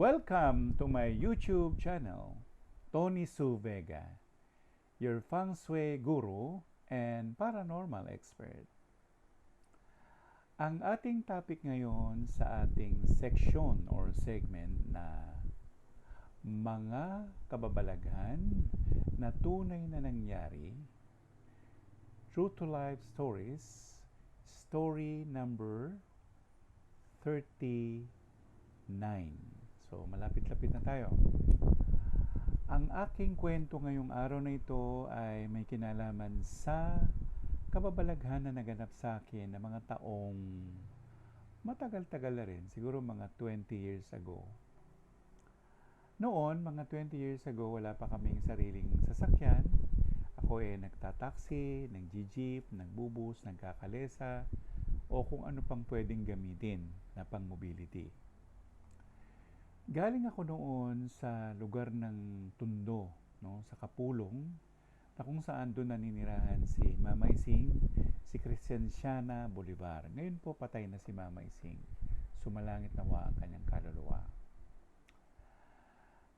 Welcome to my YouTube channel, Tony Su Vega, your feng shui guru and paranormal expert. Ang ating topic ngayon sa ating section or segment na mga kababalaghan na tunay na nangyari, true to life stories, story number 39. So, malapit-lapit na tayo. Ang aking kwento ngayong araw na ito ay may kinalaman sa kababalaghan na naganap sa akin na mga taong matagal-tagal na rin, siguro mga 20 years ago. Noon, mga 20 years ago, wala pa kaming sariling sasakyan. Ako eh nagtataksi, nag-jeep, nagbubus, nagkakalesa, o kung ano pang pwedeng gamitin na pang mobility. Galing ako noon sa lugar ng Tundo, no, sa Kapulong, na kung saan doon naninirahan si Mamay Singh, si Crescenciana Bolivar. Ngayon po patay na si Mamay Singh. Sumalangit nawa ang kanyang kaluluwa.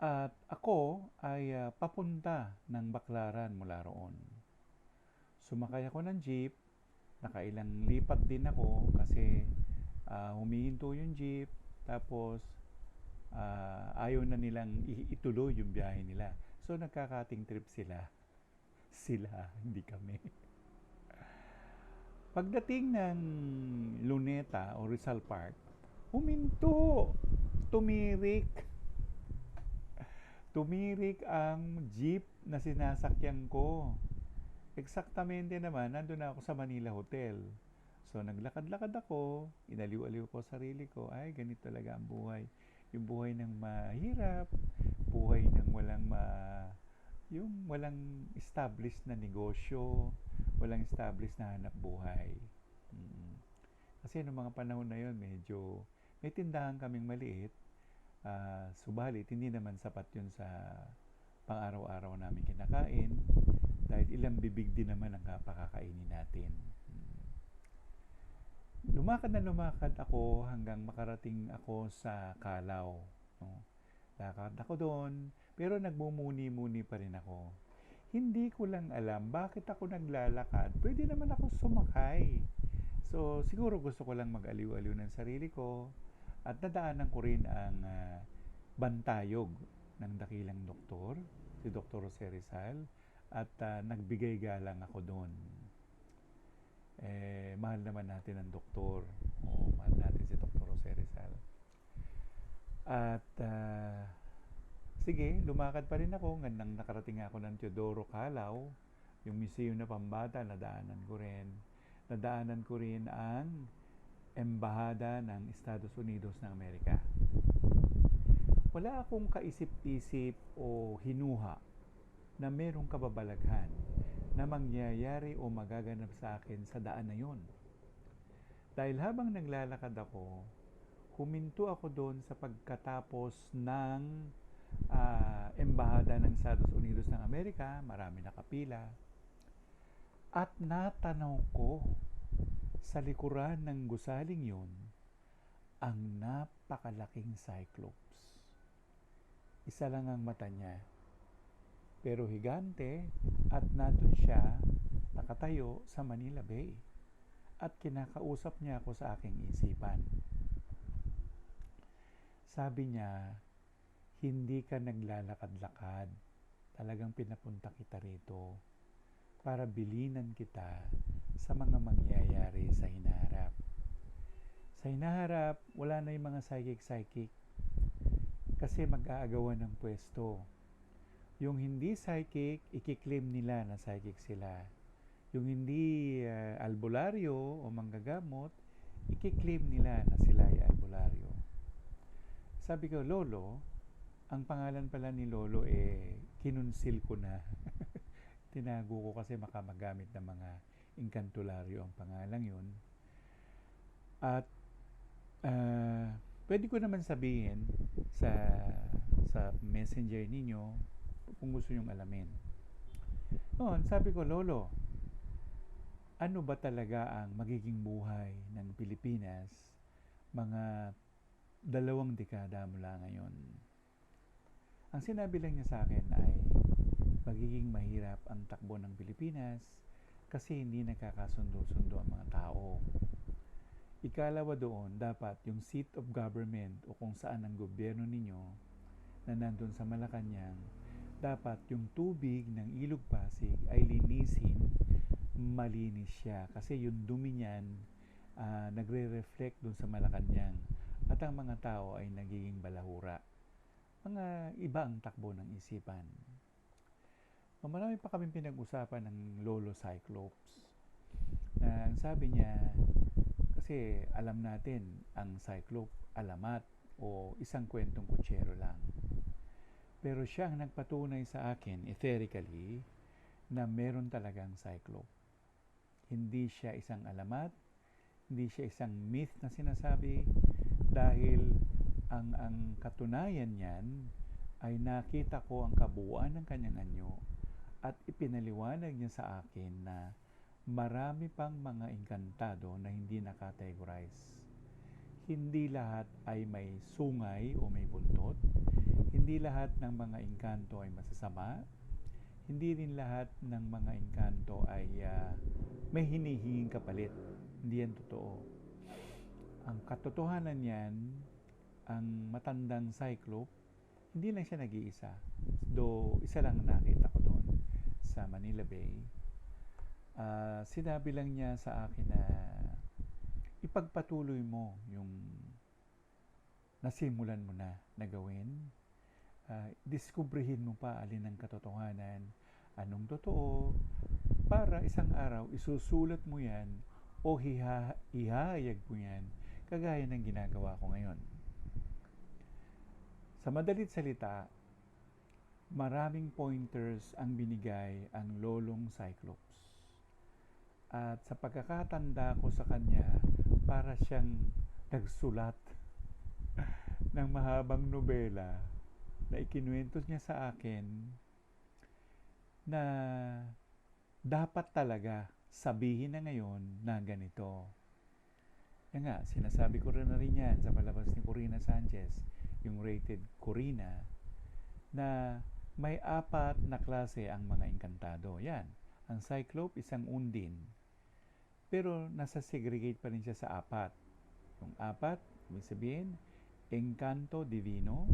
At ako ay uh, papunta ng Baklaran mula roon. Sumakay ako ng jeep, nakailang lipat din ako kasi uh, humihinto yung jeep, tapos uh, ayaw na nilang ituloy yung biyahe nila. So nagkakating trip sila sila, hindi kami. Pagdating ng Luneta o Rizal Park, huminto, tumirik. Tumirik ang jeep na sinasakyan ko. Eksaktamente naman, nandun na ako sa Manila Hotel. So, naglakad-lakad ako, inaliw-aliw ko sarili ko, ay, ganito talaga ang buhay. Yung buhay ng mahirap, buhay ng walang ma yung walang established na negosyo, walang established na hanap buhay. Mm. Kasi noong mga panahon na yon medyo may tindahan kaming maliit, uh, subalit hindi naman sapat yun sa pang-araw-araw namin kinakain dahil ilang bibig din naman ang kapakakainin natin. Lumakad na lumakad ako hanggang makarating ako sa Kalaw. No? Lakad ako doon, pero nagmumuni-muni pa rin ako. Hindi ko lang alam bakit ako naglalakad. Pwede naman ako sumakay. So, siguro gusto ko lang mag-aliw-aliw ng sarili ko at nadaanan ko rin ang uh, bantayog ng dakilang doktor, si Dr. Jose Rizal, at uh, nagbigay galang ako doon. Eh, mahal naman natin ang doktor. O, mahal natin si Dr. Jose Rizal. At uh, sige, lumakad pa rin ako. Nang nakarating ako ng Teodoro Calao, yung museum na pambata, nadaanan ko rin. Nadaanan ko rin ang embahada ng Estados Unidos ng Amerika. Wala akong kaisip-isip o hinuha na merong kababalaghan na mangyayari o magaganap sa akin sa daan na yon. Dahil habang naglalakad ako, huminto ako doon sa pagkatapos ng uh, embahada ng Estados Unidos ng Amerika, marami nakapila. At natanaw ko sa likuran ng gusaling yun ang napakalaking cyclops. Isa lang ang mata niya. Pero higante at natun siya nakatayo sa Manila Bay at kinakausap niya ako sa aking isipan. Sabi niya, hindi ka naglalakad-lakad. Talagang pinapunta kita rito para bilinan kita sa mga mangyayari sa hinaharap. Sa hinaharap, wala na yung mga psychic-psychic kasi mag-aagawan ng pwesto. Yung hindi psychic, ikiklaim nila na psychic sila. Yung hindi uh, albularyo o manggagamot, ikiklaim nila na sila ay albularyo. Sabi ko, Lolo, ang pangalan pala ni Lolo eh, kinunsil ko na. Tinago ko kasi makamagamit ng mga inkantularyo ang pangalan yun. At uh, pwede ko naman sabihin sa sa messenger ninyo kung gusto nyong alamin. Noon, sabi ko, Lolo, ano ba talaga ang magiging buhay ng Pilipinas mga dalawang dekada mula ngayon. Ang sinabi lang niya sa akin ay magiging mahirap ang takbo ng Pilipinas kasi hindi nakakasundo-sundo ang mga tao. Ikalawa doon, dapat yung seat of government o kung saan ang gobyerno ninyo na nandun sa Malacanang, dapat yung tubig ng Ilog Pasig ay linisin, malinis siya. Kasi yung dumi niyan, uh, nagre-reflect dun sa Malacanang at ang mga tao ay nagiging balahura. Mga iba ang takbo ng isipan. Marami pa kami pinag-usapan ng Lolo Cyclops. Na ang sabi niya, kasi alam natin ang Cyclops alamat o isang kwentong kutsero lang. Pero siya ang nagpatunay sa akin, etherically, na meron talagang Cyclops. Hindi siya isang alamat, hindi siya isang myth na sinasabi, dahil ang, ang katunayan niyan ay nakita ko ang kabuuan ng kanyang anyo at ipinaliwanag niya sa akin na marami pang mga engkantado na hindi nakategorize. Hindi lahat ay may sungay o may buntot. Hindi lahat ng mga engkanto ay masasama. Hindi rin lahat ng mga engkanto ay uh, may hinihinging kapalit. Hindi yan totoo. Ang katotohanan niyan, ang matandang cyclop, hindi lang siya nag-iisa. Do isa lang nakita ko doon sa Manila Bay uh, sinabi lang niya sa akin na ipagpatuloy mo yung nasimulan mo na na gawin. Uh, diskubrihin mo pa alin ang katotohanan, anong totoo, para isang araw isusulat mo yan o hiha, ihahayag mo yan kagaya ng ginagawa ko ngayon. Sa madalit salita, maraming pointers ang binigay ang lolong Cyclops. At sa pagkakatanda ko sa kanya, para siyang nagsulat ng mahabang nobela na ikinuwento niya sa akin na dapat talaga sabihin na ngayon na ganito. Yan nga, sinasabi ko rin na rin yan sa palabas ni Corina Sanchez, yung rated Corina, na may apat na klase ang mga engkantado. Yan, ang Cyclope isang undin, pero nasa segregate pa rin siya sa apat. Yung apat, ibig sabihin, Encanto Divino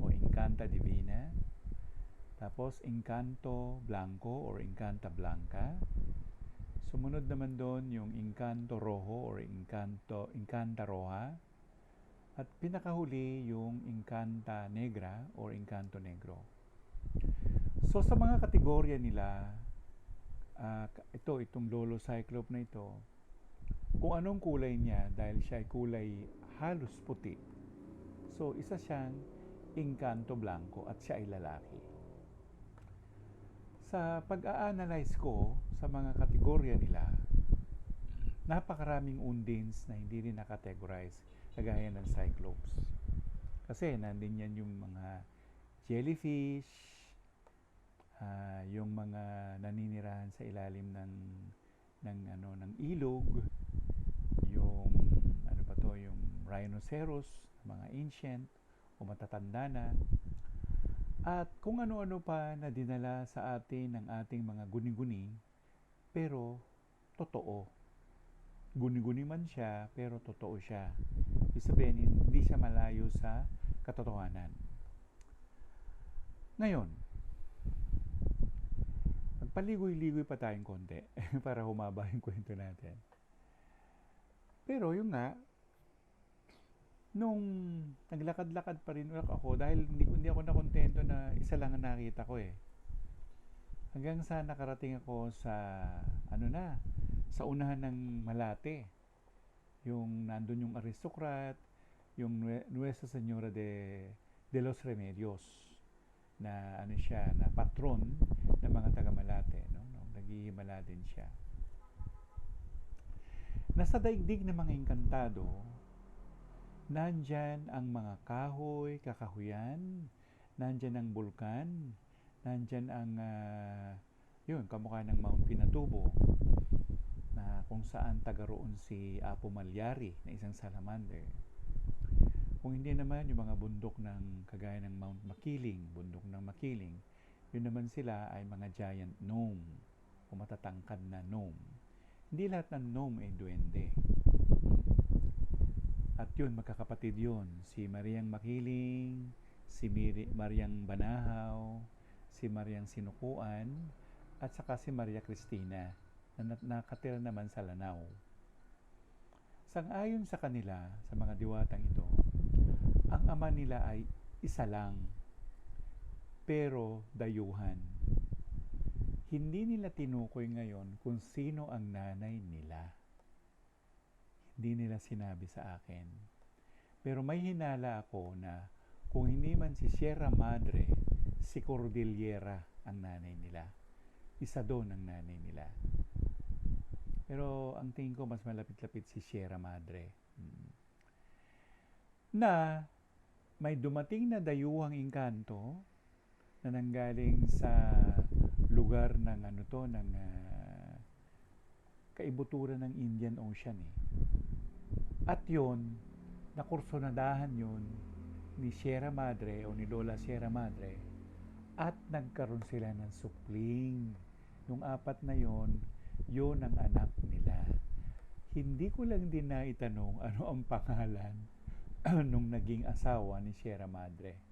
o Encanta Divina. Tapos Encanto Blanco or Encanta Blanca. Sumunod naman doon yung Encanto Rojo or Encanto, Encanta Roja. At pinakahuli yung Encanta Negra or Encanto Negro. So sa mga kategorya nila, uh, ito, itong Lolo Cyclope na ito, kung anong kulay niya dahil siya ay kulay halos puti. So, isa siyang Encanto Blanco at siya ay lalaki. Sa pag-a-analyze ko sa mga kategorya nila, napakaraming undins na hindi rin nakategorize kagaya ng Cyclops. Kasi nandin yan yung mga jellyfish, uh, yung mga naninirahan sa ilalim ng ng ano ng ilog yung ano pa to yung rhinoceros mga ancient o matatanda na. At kung ano-ano pa na dinala sa atin ng ating mga guni-guni pero totoo. Guni-guni man siya pero totoo siya. Ibig hindi siya malayo sa katotohanan. Ngayon paligoy-ligoy pa tayong konti para humaba yung kwento natin. Pero yung nga, nung naglakad-lakad pa rin ako dahil hindi, hindi ako nakontento na isa lang ang nakita ko eh. Hanggang sa nakarating ako sa ano na, sa unahan ng Malate. Yung nandun yung aristocrat, yung Nuestra Señora de, de los Remedios na ano siya, na patron ng mga taga Malate, no? no naghihimala din siya. Nasa daigdig ng mga engkantado, nandyan ang mga kahoy, kakahuyan, nandyan ang bulkan, nandyan ang, uh, yun, kamukha ng Mount Pinatubo, na kung saan taga roon si Apo Malyari na isang salamander. Kung hindi naman, yung mga bundok ng kagaya ng Mount Makiling, bundok ng Makiling, yun naman sila ay mga giant gnome o matatangkad na gnome. Hindi lahat ng gnome ay duwende. At yun, magkakapatid yun. Si Mariang Makiling, si Miri, Mariang Banahaw, si Mariang Sinukuan, at saka si Maria Cristina na na- nakatira naman sa Lanao. Sang-ayon sa kanila, sa mga diwatang ito, ang ama nila ay isa lang, pero dayuhan. Hindi nila tinukoy ngayon kung sino ang nanay nila. Hindi nila sinabi sa akin. Pero may hinala ako na kung hindi man si Sierra Madre, si Cordillera ang nanay nila. Isa doon ang nanay nila. Pero ang tingin ko mas malapit-lapit si Sierra Madre. Hmm. Na may dumating na dayuhang engkanto na nanggaling sa lugar ng ano to ng ah, kaibuturan ng Indian Ocean eh. At yon nakursonadahan yon ni Sierra Madre o ni Lola Sierra Madre at nagkaroon sila ng supling. Yung apat na yon, yon ang anak nila. Hindi ko lang din naitanong ano ang pangalan nung naging asawa ni Sierra Madre.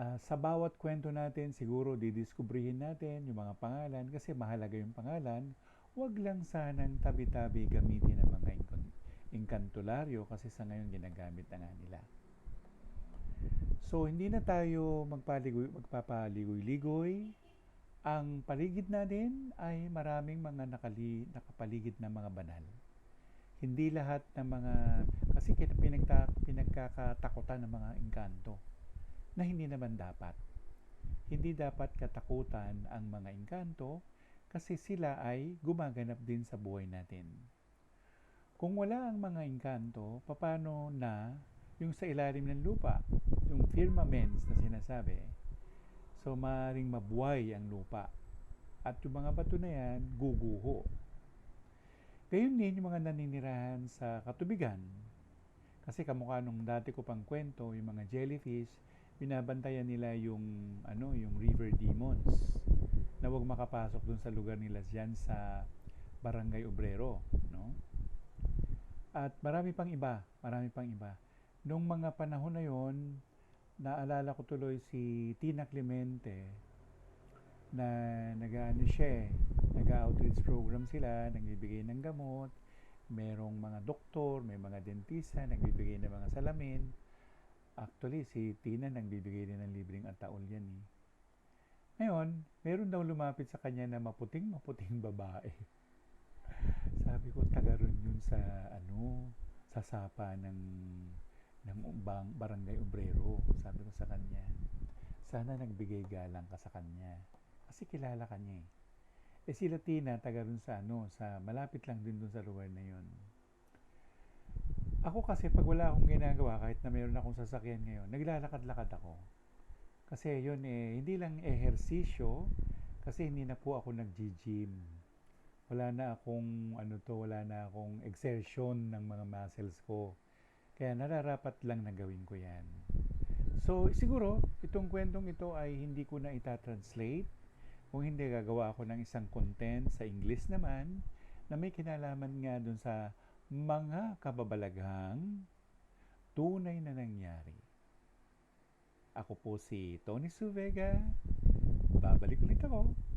Ah, sa bawat kwento natin, siguro didiskubrihin natin yung mga pangalan kasi mahalaga yung pangalan. Huwag lang sanang tabi-tabi gamitin ng mga inkantularyo kasi sa ngayon ginagamit na nga nila. So, hindi na tayo magpaligoy, magpapaligoy-ligoy. Ang paligid natin ay maraming mga nakali, nakapaligid na mga banal. Hindi lahat ng mga, kasi kita pinagta, pinagkakatakutan ng mga engkanto na hindi naman dapat. Hindi dapat katakutan ang mga engkanto kasi sila ay gumaganap din sa buhay natin. Kung wala ang mga engkanto, paano na yung sa ilalim ng lupa, yung firmaments na sinasabi, so maring mabuhay ang lupa. At yung mga bato na yan, guguho. Gayun din yung mga naninirahan sa katubigan. Kasi kamukha nung dati ko pang kwento, yung mga jellyfish, binabantayan nila yung ano yung river demons na wag makapasok dun sa lugar nila diyan sa Barangay Obrero no? At marami pang iba marami pang iba. Nung mga panahon na yon naalala ko tuloy si Tina Clemente na nag-ano siya eh, nag-outreach program sila nagbibigay ng gamot merong mga doktor may mga dentista nagbibigay ng mga salamin Actually, si Tina nagbibigay din ng libreng ataol yan eh. Ngayon, meron daw lumapit sa kanya na maputing maputing babae. Sabi ko, taga ron yun sa ano, sa sapa ng ng bang, barangay obrero. Sabi ko sa kanya, sana nagbigay galang ka sa kanya. Kasi kilala ka niya eh. Eh si Latina, taga ron sa ano, sa malapit lang din dun sa lugar na yun. Ako kasi pag wala akong ginagawa, kahit na mayroon akong sasakyan ngayon, naglalakad-lakad ako. Kasi yun eh, hindi lang ehersisyo, kasi hindi na po ako nag-gym. Wala na akong, ano to, wala na akong exertion ng mga muscles ko. Kaya nararapat lang na gawin ko yan. So, siguro, itong kwentong ito ay hindi ko na itatranslate. Kung hindi, gagawa ako ng isang content sa English naman, na may kinalaman nga dun sa mga kababalaghang tunay na nangyari. Ako po si Tony Suvega. Babalik ulit ako